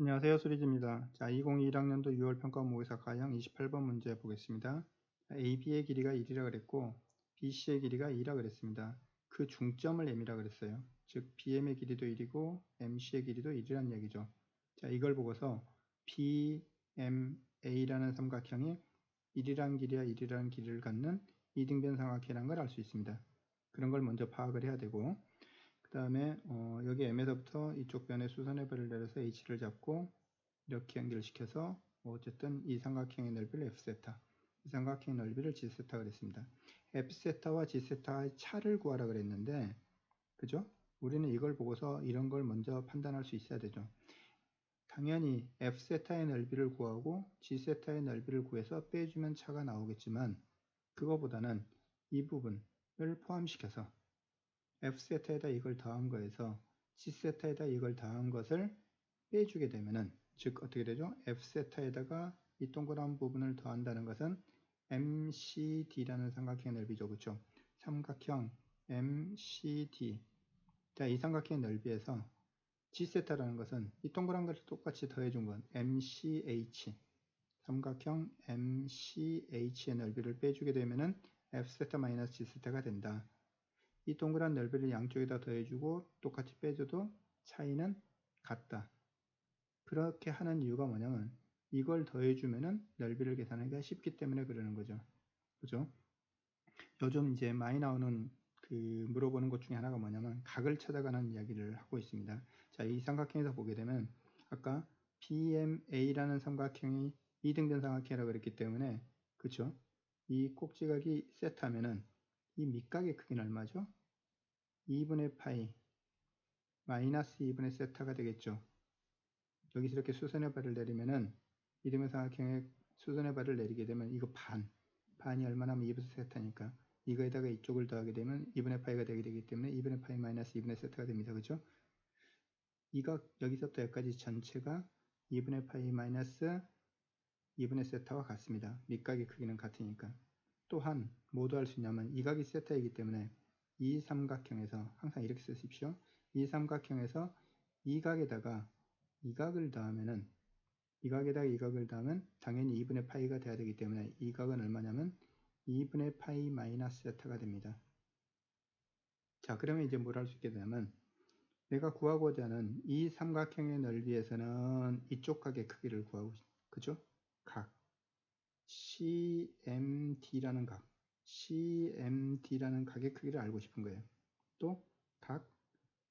안녕하세요. 수리지입니다. 자, 2021학년도 6월 평가 모의사 가형 28번 문제 보겠습니다. AB의 길이가 1이라 그랬고 BC의 길이가 2라 그랬습니다. 그 중점을 M이라 그랬어요. 즉 BM의 길이도 1이고 MC의 길이도 1이란 얘기죠. 자, 이걸 보고서 BMA라는 삼각형이 1이란 길이와 1이란 길이를 갖는 이등변 삼각형이라는 걸 알 수 있습니다. 그런 걸 먼저 파악을 해야 되고 그 다음에 어, 여기 M에서부터 이쪽 변에 배를 내려서 H를 잡고 이렇게 연결시켜서 뭐 어쨌든 이 삼각형의 넓이를 F세타 이 삼각형의 넓이를 G세타 그랬습니다. F세타와 G세타의 차를 구하라 그랬는데 그죠? 우리는 이걸 보고서 이런 걸 먼저 판단할 수 있어야 되죠. 당연히 F세타의 넓이를 구하고 G세타의 넓이를 구해서 빼주면 차가 나오겠지만 그거보다는 이 부분을 포함시켜서 f세타에다 이걸 더한 거에서 c세타에다 이걸 더한 것을 빼주게 되면은 즉 어떻게 되죠? f세타에다가 이 동그란 부분을 더한다는 것은 MCD라는 삼각형의 넓이죠. 그렇죠? 삼각형 MCD 자, 이 삼각형의 넓이에서 G세타라는 것은 이 동그란 것을 똑같이 더해준 건 MCH 삼각형 MCH의 넓이를 빼주게 되면은 F세타 마이너스 G세타가 된다. 이 동그란 넓이를 양쪽에다 더해주고 똑같이 빼줘도 차이는 같다. 그렇게 하는 이유가 뭐냐면 이걸 더해주면은 넓이를 계산하기가 쉽기 때문에 그러는 거죠. 그죠? 요즘 이제 많이 나오는 그 물어보는 것 중에 하나가 뭐냐면 각을 찾아가는 이야기를 하고 있습니다. 자, 이 삼각형에서 보게 되면 아까 BMA라는 삼각형이 이등변 삼각형이라고 그랬기 때문에 그쵸? 이 꼭지각이 세트하면은 이 밑각의 크기는 얼마죠? 2분의 파이 마이너스 2분의 세타가 되겠죠. 여기서 이렇게 수선의 발을 내리면은 이등변 삼각형의 수선의 발을 내리게 되면 이거 반 반이 얼마나 하면 2분의 세타니까 이거에다가 이쪽을 더하게 되면 2분의 파이가 되게 되기 때문에 2분의 파이 마이너스 2분의 세타가 됩니다. 그죠? 이거 여기서부터 여기까지 전체가 2분의 파이 마이너스 2분의 세타와 같습니다. 밑각의 크기는 같으니까. 또한 모두 할 수 있냐면 이 각이 세타이기 때문에 이 삼각형에서 항상 이렇게 쓰십시오. 이 삼각형에서 이 각에다가 이 각을 더하면은 이 각에다가 이 각을 더하면 당연히 2분의 파이가 돼야 되기 때문에 이 각은 얼마냐면 2분의 파이 마이너스 세타가 됩니다. 자 그러면 이제 뭘 할 수 있게 되냐면 내가 구하고자 하는 이 삼각형의 넓이에서는 이쪽 각의 크기를 구하고 그죠? 각 CMD라는 각, CMD라는 각의 크기를 알고 싶은 거예요. 또 각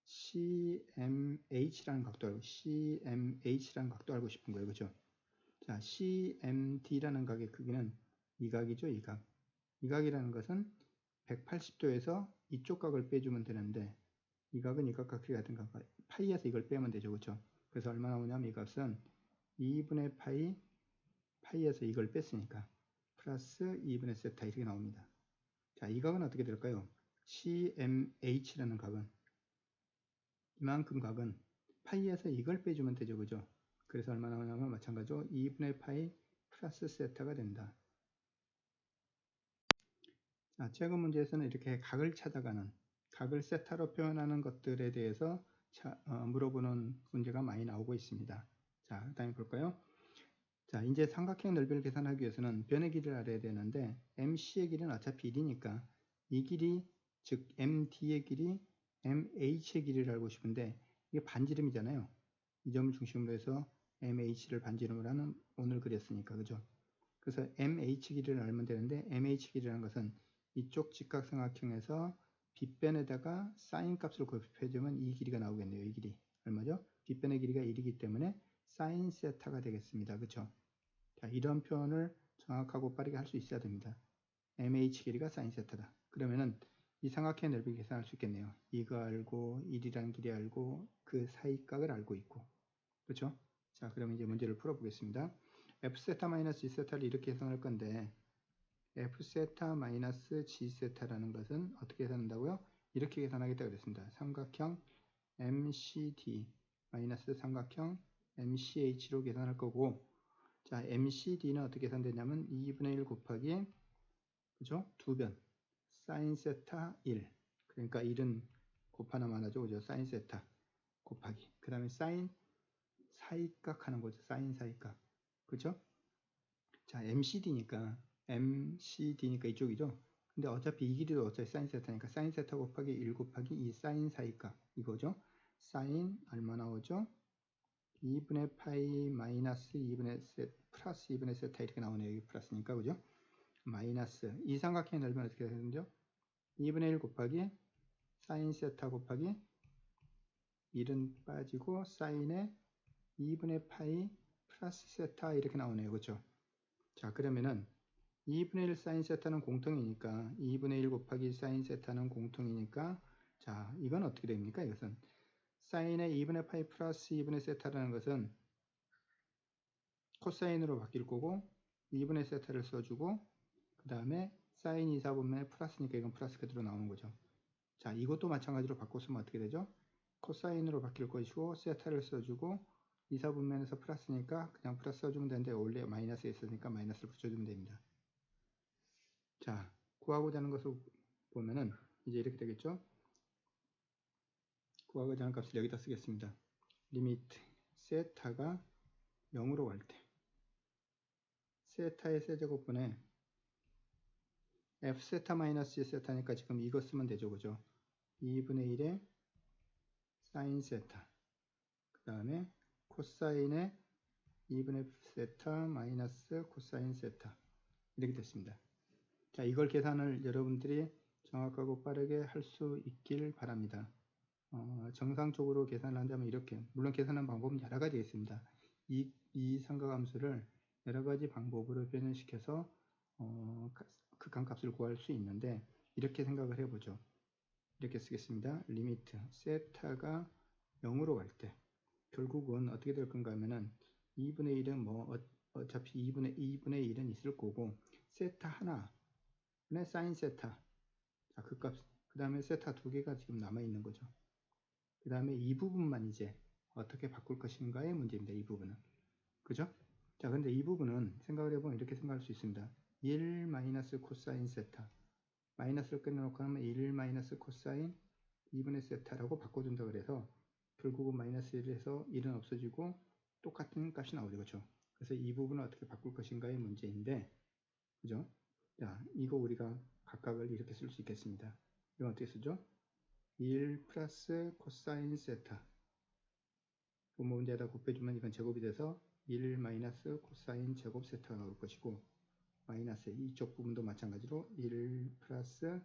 CMH라는 각도 알고, CMH라는 각도 알고 싶은 거예요. 그죠? 자, CMD라는 각의 크기는 이 각이죠, 이 각. 이 각이라는 것은 180도에서 이쪽 각을 빼주면 되는데 이 각은 이 각과 크기가 같은 각, 파이에서 이걸 빼면 되죠, 그죠? 그래서 얼마 나 오냐면 이 값은 2분의 파이 파이에서 이걸 뺐으니까 플러스 2분의 세타 이렇게 나옵니다. 자, 이 각은 어떻게 될까요? CMH라는 각은 이만큼 각은 파이에서 이걸 빼주면 되죠. 그죠? 그래서 얼마 나오냐면 마찬가지로 2분의 파이 플러스 세타가 된다. 자, 최근 문제에서는 이렇게 각을 찾아가는 각을 세타로 표현하는 것들에 대해서 차, 어, 물어보는 문제가 많이 나오고 있습니다. 자, 그 다음에 볼까요? 자, 이제 삼각형 넓이를 계산하기 위해서는 변의 길이를 알아야 되는데 MC의 길이는 어차피 1이니까 이 길이 즉 MD의 길이 MH의 길이를 알고 싶은데 이게 반지름이잖아요. 이 점을 중심으로 해서 MH를 반지름으로 하는 오늘 그렸으니까 그죠? 그래서 MH 길이를 알면 되는데 MH 길이라는 것은 이쪽 직각삼각형에서 빗변에다가 사인 값을 곱해주면 이 길이가 나오겠네요. 이 길이 얼마죠? 빗변의 길이가 1이기 때문에 사인 세타가 되겠습니다. 그쵸? 자, 이런 표현을 정확하고 빠르게 할 수 있어야 됩니다. MH 길이가 사인 세타다. 그러면은 이 삼각형의 넓이 계산할 수 있겠네요. 이거 알고 1이라는 길이 알고 그 사이각을 알고 있고 그렇죠? 자 그럼 이제 문제를 풀어보겠습니다. F세타 마이너스 G세타를 이렇게 계산할 건데 F세타 마이너스 G세타라는 것은 어떻게 계산한다고요? 이렇게 계산하겠다 그랬습니다. 삼각형 MCD 마이너스 삼각형 MCH로 계산할 거고 자 MCD는 어떻게 계산되냐면 2분의 1 곱하기 그죠? 두변 사인 세타 1 그러니까 1은 곱하나만 하죠 그죠? 사인 세타 곱하기 그 다음에 사인 사이값 하는 거죠. 사인 사이값. 그죠? 자, MCD니까, MCD니까 이쪽이죠. 근데 어차피 이 길이도 어차피 사인 세타니까 사인 세타 곱하기 1 곱하기 이 사인 사이값 이거죠. 사인 얼마 나오죠? 2분의 파이 마이너스 2분의 세 플러스 2분의 세타 이렇게 나오네요. 여기 플러스니까 그죠? 마이너스 이 삼각형의 넓이는 어떻게 되는죠? 2분의 1 곱하기 사인 세타 곱하기 1은 빠지고 사인의 2분의 파이 플러스 세타 이렇게 나오네요. 그렇죠? 자 그러면은 2분의 1 사인 세타는 공통이니까 2분의 1 곱하기 사인 세타는 공통이니까 자 이건 어떻게 됩니까? 이것은 사인의 2분의 파이 플러스 2분의 세타라는 것은 코사인으로 바뀔 거고 2분의 세타를 써주고 그 다음에 사인 2, 4분의 플러스니까 이건 플러스 그대로 나오는 거죠. 자 이것도 마찬가지로 바꿔 쓰면 어떻게 되죠? 코사인으로 바뀔 것이고 세타를 써주고 2, 4분면에서 플러스니까 그냥 플러스 써주면 되는데 원래 마이너스 있으니까 마이너스를 붙여주면 됩니다. 자 구하고자 하는 것을 보면은 이제 이렇게 되겠죠? 구하고자 하는 값을 여기다 쓰겠습니다. 리미트 세타가 0으로 갈 때 세타의 세제곱분에 f 세타 마이너스 1 세타니까 지금 이거 쓰면 되죠. 그죠? 2분의 1에 사인 세타 그 다음에 코사인의 2분의 세타 마이너스 코사인 세타 이렇게 됐습니다. 자 이걸 계산을 여러분들이 정확하고 빠르게 할 수 있길 바랍니다. 어, 정상적으로 계산을 한다면 이렇게 물론 계산하는 방법은 여러 가지 있습니다. 이, 이 삼각함수를 여러 가지 방법으로 변현시켜서 어, 극한값을 구할 수 있는데 이렇게 생각을 해보죠. 이렇게 쓰겠습니다. 리미트 세타가 0으로 갈 때 결국은 어떻게 될 건가 하면은 2분의 1은 뭐 어, 차피 2분의 2분의 1은 있을 거고 세타 하나분의 사인 세타 자, 그 값, 그 다음에 세타 두 개가 지금 남아 있는 거죠. 그 다음에 이 부분만 이제 어떻게 바꿀 것인가의 문제입니다. 이 부분은. 그죠? 자, 근데 이 부분은 생각을 해보면 이렇게 생각할 수 있습니다. 1 마이너스 코사인 세타. 마이너스를 끊어놓고 하면 1 마이너스 코사인 2분의 세타라고 바꿔준다 그래서 결국은 마이너스 1에서 1은 없어지고 똑같은 값이 나오죠. 그렇죠? 그래서 이 부분을 어떻게 바꿀 것인가의 문제인데 그죠? 자, 이거 우리가 각각을 이렇게 쓸 수 있겠습니다. 이건 어떻게 쓰죠? 1 플러스 코사인 세타 분모 문제에다 곱해주면 이건 제곱이 돼서 1 마이너스 코사인 제곱 세타가 나올 것이고 마이너스 이쪽 부분도 마찬가지로 1 플러스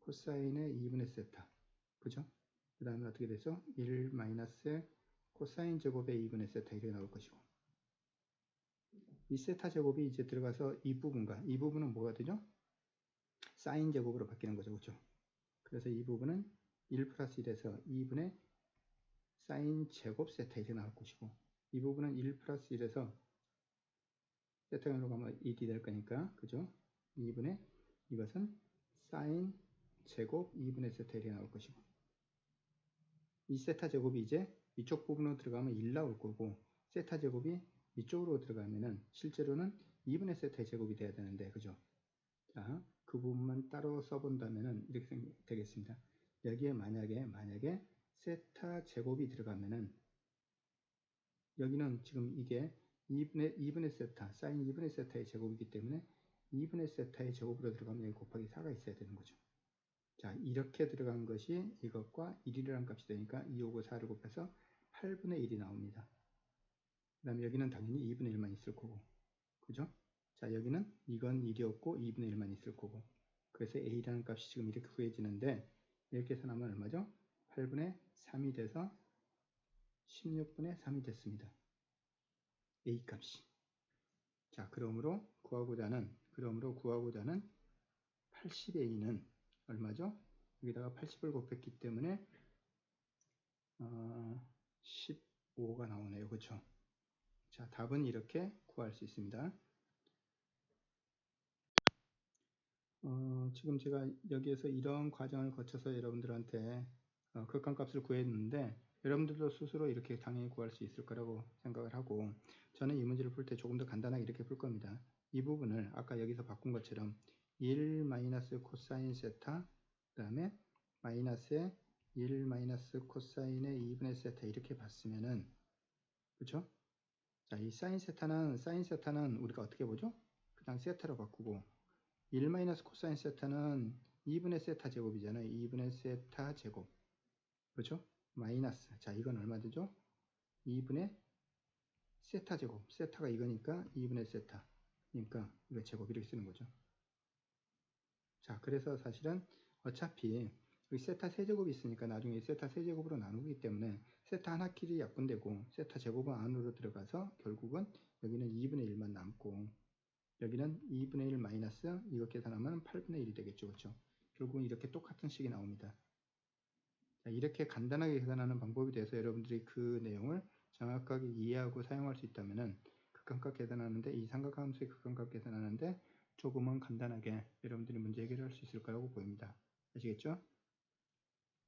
코사인의 2분의 세타 그죠? 그 다음에 어떻게 되죠? 1 마이너스 코사인 제곱의 2분의 세타 이렇게 나올 것이고 이 세타 제곱이 이제 들어가서 이 부분과 이 부분은 뭐가 되죠? 사인 제곱으로 바뀌는 거죠. 그렇죠? 그래서 이 부분은 1 플러스 1에서 2분의 사인 제곱 세타 이렇게 나올 것이고 이 부분은 1 플러스 1에서 세타형으로 가면 1이 될 거니까 그죠? 2분의 이것은 사인 제곱 2분의 세타 이렇게 나올 것이고 이 세타 제곱이 이제 이쪽 부분으로 들어가면 1 나올 거고 세타 제곱이 이쪽으로 들어가면은 실제로는 2분의 세타의 제곱이 돼야 되는데 그죠? 자, 그 부분만 따로 써본다면은 이렇게 되겠습니다. 여기에 만약에 만약에 세타 제곱이 들어가면은 여기는 지금 이게 2분의, 2분의 세타, 사인 2분의 세타의 제곱이기 때문에 2분의 세타의 제곱으로 들어가면 여기 곱하기 4가 있어야 되는 거죠. 자, 이렇게 들어간 것이 이것과 1이라는 값이 되니까 2, 5, 4를 곱해서 8분의 1이 나옵니다. 그 다음에 여기는 당연히 2분의 1만 있을 거고. 그죠? 자, 여기는 이건 1이었고 2분의 1만 있을 거고. 그래서 A라는 값이 지금 이렇게 구해지는데 이렇게 해서 나면 얼마죠? 8분의 3이 돼서 16분의 3이 됐습니다. A 값이. 자, 그러므로 구하고자 하는, 그러므로 구하고자 하는 80A는 얼마죠? 여기다가 80을 곱했기 때문에 어, 15가 나오네요. 그렇죠? 자, 답은 이렇게 구할 수 있습니다. 어, 지금 제가 여기에서 이런 과정을 거쳐서 여러분들한테 어, 극한값을 구했는데 여러분들도 스스로 이렇게 당연히 구할 수 있을 거라고 생각을 하고 저는 이 문제를 풀 때 조금 더 간단하게 이렇게 풀 겁니다. 이 부분을 아까 여기서 바꾼 것처럼 1 마이너스 코사인 세타 그 다음에 마이너스에 1 마이너스 코사인의 2분의 세타 이렇게 봤으면은 그렇죠? 자, 이 사인 세타는 사인 세타는 우리가 어떻게 보죠? 그냥 세타로 바꾸고 1 마이너스 코사인 세타는 2분의 세타 제곱이잖아요. 2분의 세타 제곱. 그렇죠? 마이너스. 자, 이건 얼마 되죠? 2분의 세타 제곱. 세타가 이거니까 2분의 세타. 그러니까 이거 제곱 이렇게 쓰는 거죠. 자, 그래서 사실은 어차피 여기 세타 세제곱이 있으니까 나중에 세타 세제곱으로 나누기 때문에 세타 하나끼리 약분되고 세타 제곱은 안으로 들어가서 결국은 여기는 2분의 1만 남고 여기는 2분의 1 마이너스 이거 계산하면 8분의 1이 되겠죠. 그렇죠? 결국은 이렇게 똑같은 식이 나옵니다. 자, 이렇게 간단하게 계산하는 방법이 돼서 여러분들이 그 내용을 정확하게 이해하고 사용할 수 있다면 극한값 계산하는데 이 삼각함수의 극한값 계산하는데 조금은 간단하게 여러분들이 문제 해결할 수 있을 거라고 보입니다. 아시겠죠?